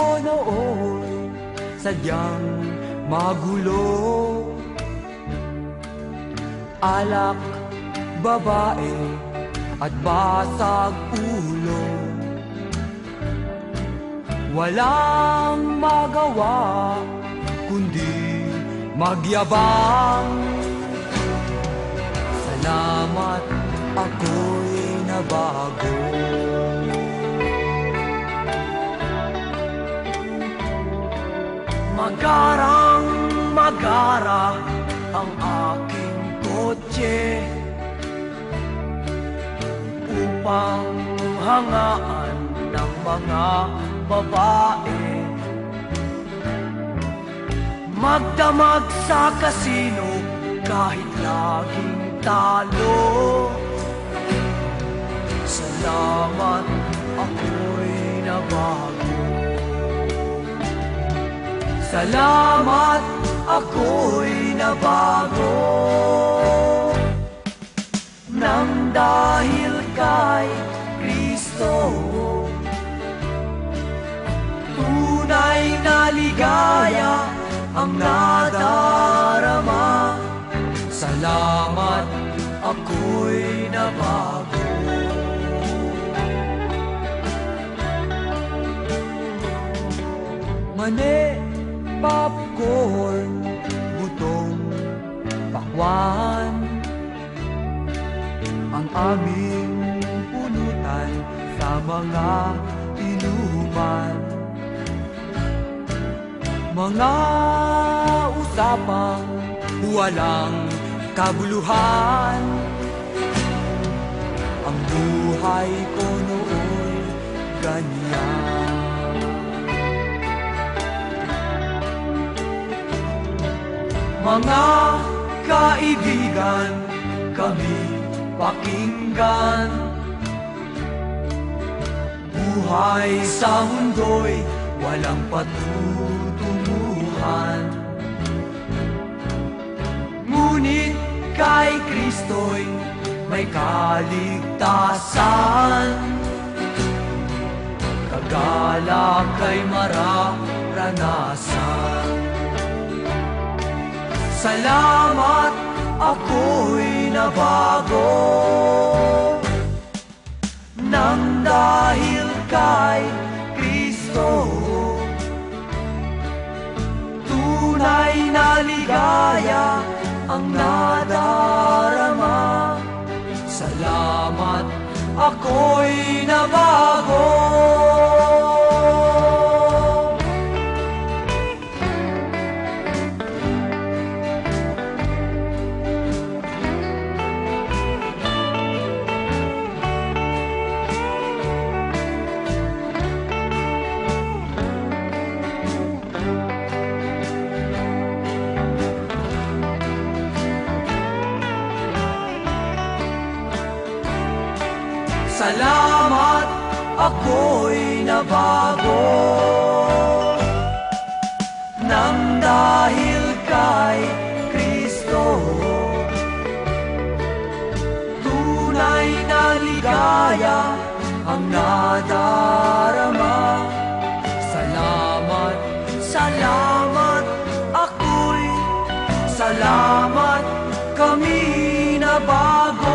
Ko noon sadyang magulo. Alak, babae at basag ulo. Walang magawa kundi magyabang. Salamat ako'y nabago Magarang magara ang aking kotse. Upang hangaan ng mga babae. Magdamag sa kasino kahit laging talo. Salamat ako'y nabago Salamat ako'y nabago. Nang dahil kay Kristo Tunay na ligaya ang nadarama. Salamat ako'y nabago. Mani, popcorn, butong pakwan Ang aming pulutan sa mga inuman. Mga usapang walang kabuluhan. Ang buhay ko noon ganyan Mga kaibigan, kami pakinggan. Buhay sa mundo'y walang patutunguhan. Ngunit kay Kristo'y may kaligtasan. Kagala kay mararanasan Salamat ako'y nabago. Nang dahil kay Kristo Tunay na ligaya ang nadarama. Salamat ako'y Salamat ako'y nabago. Nang dahil kay Kristo Tunay na ligaya ang nadarama. Salamat, salamat ako'y Salamat kami nabago